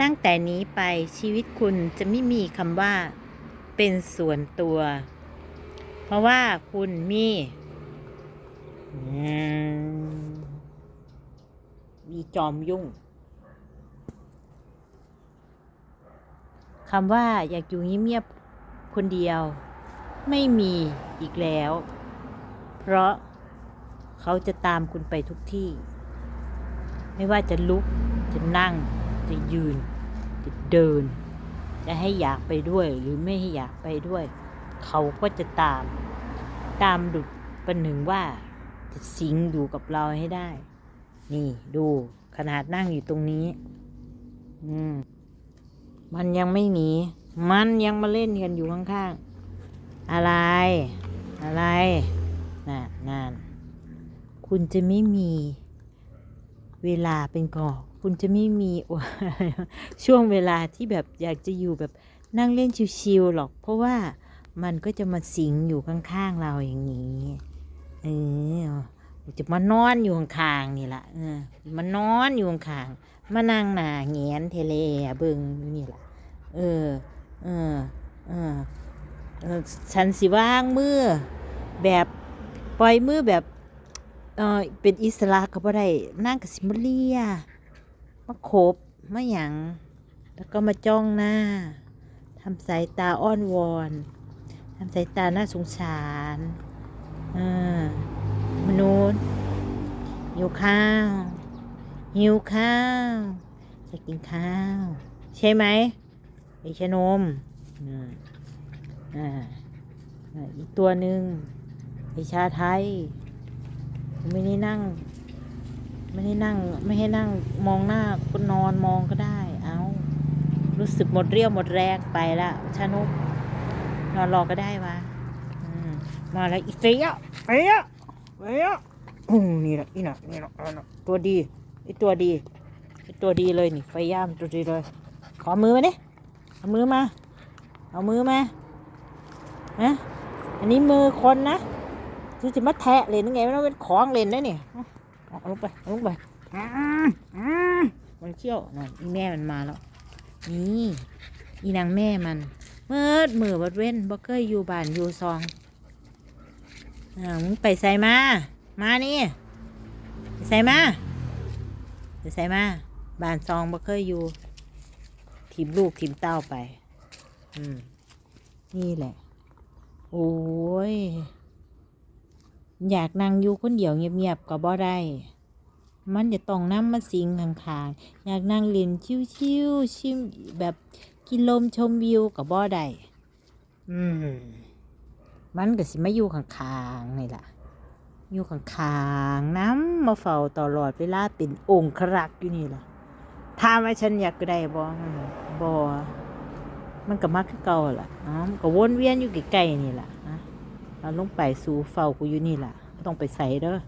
ตั้งแต่นี้ไปชีวิตคุณจะไม่มีคำว่าเป็นส่วนตัว เพราะว่าคุณมีมมีจอมยุ่งคำว่าอยากอยู่เงียบๆคนเดียว ไม่มีอีกแล้ว เพราะเขาจะตามคุณไปทุกที่ ไม่ว่าจะลุกจะนั่งจะยืน จะเดิน จะให้อยากไปด้วยหรือไม่ให้อยากไปด้วย เขาก็จะตาม ตามดุดประหนึ่งว่าจะสิงอยู่กับเราให้ได้ นี่ดูขนาดนั่งอยู่ตรงนี้ อืม มันยังไม่หนี มันยังมาเล่นกันอยู่ข้างๆ อะไร อะไรน่ะนั่นคุณจะไม่มี เวลาเป็นกอบคุณจะไม่มีช่วงเวลาที่แบบอยากจะอยู่แบบนั่งเล่นชิวๆหรอก เพราะว่ามันก็จะมาสิงอยู่ข้างๆเราอย่างนี้เออจะมานอนอยู่ข้างๆนี่แหละเออมานอนอยู่ข้างๆมานั่งหนาแงนเทเลเบิงนี่แหละเออเออเออเออฉันสิว่างมือแบบปล่อยมือแบบ เออเป็นอิสระก็บ่ได้นั่งกับสิมาเลียมาโขบมาหยังแล้วก็มาจ้องหน้าทำสายตาอ้อนวอนทำสายตาน่าสงสารเออมนุษย์หิวข้าวหิวข้าวจะกินข้าว ใช่ไหมไอชนมอ่าอ่าอีกตัวหนึ่งไอชาไทย ไม่ได้นั่ง ไม่ได้นั่ง ไม่ให้นั่งมองหน้าก็นอนมองก็ได้ เอารู้สึกหมดเรี่ยวหมดแรงไปละชานุกนอนรอก็ได้วะมาแล้วอีเฟียเฟียเฟียนี่แหละนี่หละนี่หละนะตัวดีไอตัวดีไอตัวดีเลยนี่ไฟย่ามตัวดีเลย ขอมือมาดิเอามือมา เอามือมาฮะอันนี้มือคนนะ คือจะมาแทะเลยนึกไงมันเป็นของเล่นนะเนี่ยเอาเอาลงไปเอาลงไปมันเขี้ยวน่ะอีแม่มันมาแล้ว นี่อีนางแม่มันเมื่อมือวัดเว้นบ่เคยอยู่บ้านอยู่ซองอ่ามึงไปใส่มา มานี่ไปใส่มาไปใส่มาบ้านซองบ่เคยอยู่ทีมลูกทีมเต้าไป อืมนี่แหละ โอ้ย อยากนั่งอยู่คนเดียวเงียบๆก็บ่ได้ มันจะต้องนั่งมาสิงข้างๆ อยากนั่งเล่นชิวๆชิมแบบกินลมชมวิวก็บ่ได้อืมมันก็สิมาอยู่ข้างๆนี่ล่ะ อยู่ข้างๆน้ำมาเฝ้าตลอดเวลาเป็นองค์ครักษ์อยู่นี่ล่ะถามว่าฉันอยากได้บ่มันบ่มันก็มักคือเก่าล่ะอ๋อมันก็วนเวียนอยู่ใกล้ๆนี่ล่ะนะ เอาลงไปสู่เฝ้ากูอยู่นี่ล่ะต้องไปใส่เด้อ